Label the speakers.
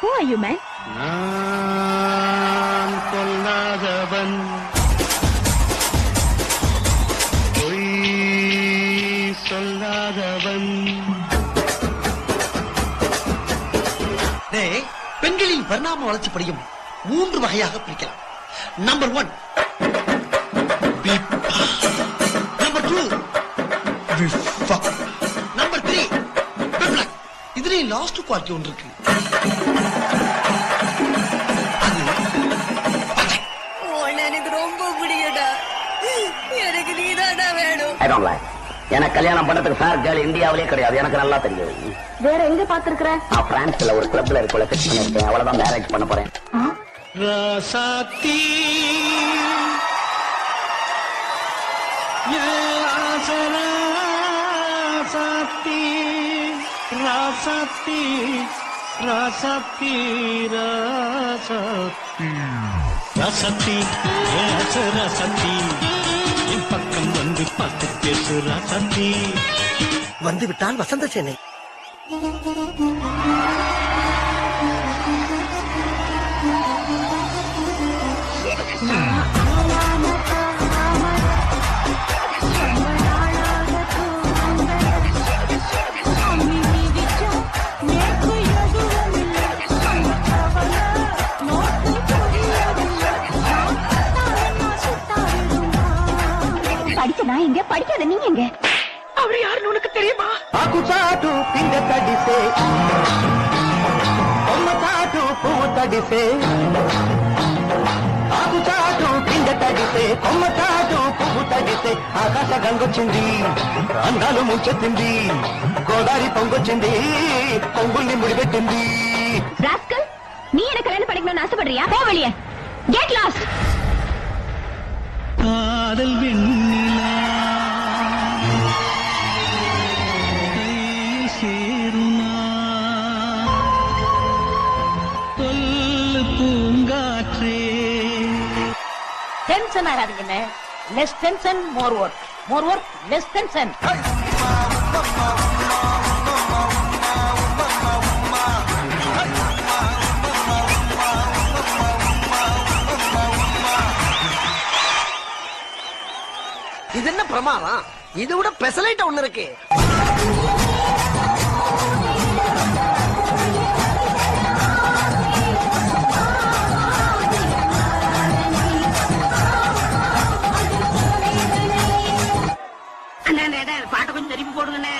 Speaker 1: Who are you, man?
Speaker 2: நான் பொய் சொல்லாதவன்.
Speaker 3: டேய், பெண்களின் பரிணாம வளர்ச்சி படியும் மூன்று வகையாக பிரிக்கலாம். Number one number two last quality ஒன்று இருக்கு.
Speaker 4: எனக்கு ரொம்ப பிடிக்கும்டா. எனக்கு நீதான்டா வேணும்.
Speaker 5: I don't like. எனக்கு கல்யாணம் பண்றதுக்கு ஃபேர் கேர்ள் இந்தியாவிலே கிடையாது. எனக்கு நல்லா தெரியும்.
Speaker 1: வேற எங்க பாத்துருக்குற
Speaker 5: நான் பிரான்ஸ்ல ஒரு கிளப்ல இருக்கல பண்ணிருக்கேன் அவ்வளவுதான் மேரேஜ் பண்ண போறேன்.
Speaker 2: ராசாத்தி ராசாத்தி ராசாத்தி ராசாத்தி ராசாத்தி ராசாத்தி ராச ராசாத்தி என் பக்கம் வந்து பார்த்து பேசு ராசாத்தி
Speaker 3: வந்து விட்டால் வசந்த சேனை
Speaker 1: நான் எங்க படிக்காத நீங்க எங்க
Speaker 3: அவர் யாருன்னு உனக்கு தெரியுமா
Speaker 6: ఆకు చాటు పిండ తడిసే కొమ్మ చాటు పువ్వు తడిసే ఆకు చాటు పిండ తడిసే కొమ్మ చాటు పువ్వు తడిసే ఆకాశ గంగొచ్చింది అందాలు ముంచెత్తింది గోదావరి పొంగొచ్చింది పొంగుల్ని ముడిపెట్టింది
Speaker 1: ராஸ்கல் நீ எனக்கு கல்யாணம் பண்ணிக்கணும்னு ஆசைப்படுறியா போ வெளியே கெட் லாஸ்ட்
Speaker 2: காதல் வெண்ணிலா Poongatre.
Speaker 7: Tension ஆகாதீங்கண்ணே less tension more work more work less tension
Speaker 3: இது என்ன பிரமாதம்? இதை விட பெசலைட் ஒண்ணு இருக்கு. திருப்பி போடுங்கண்ணே.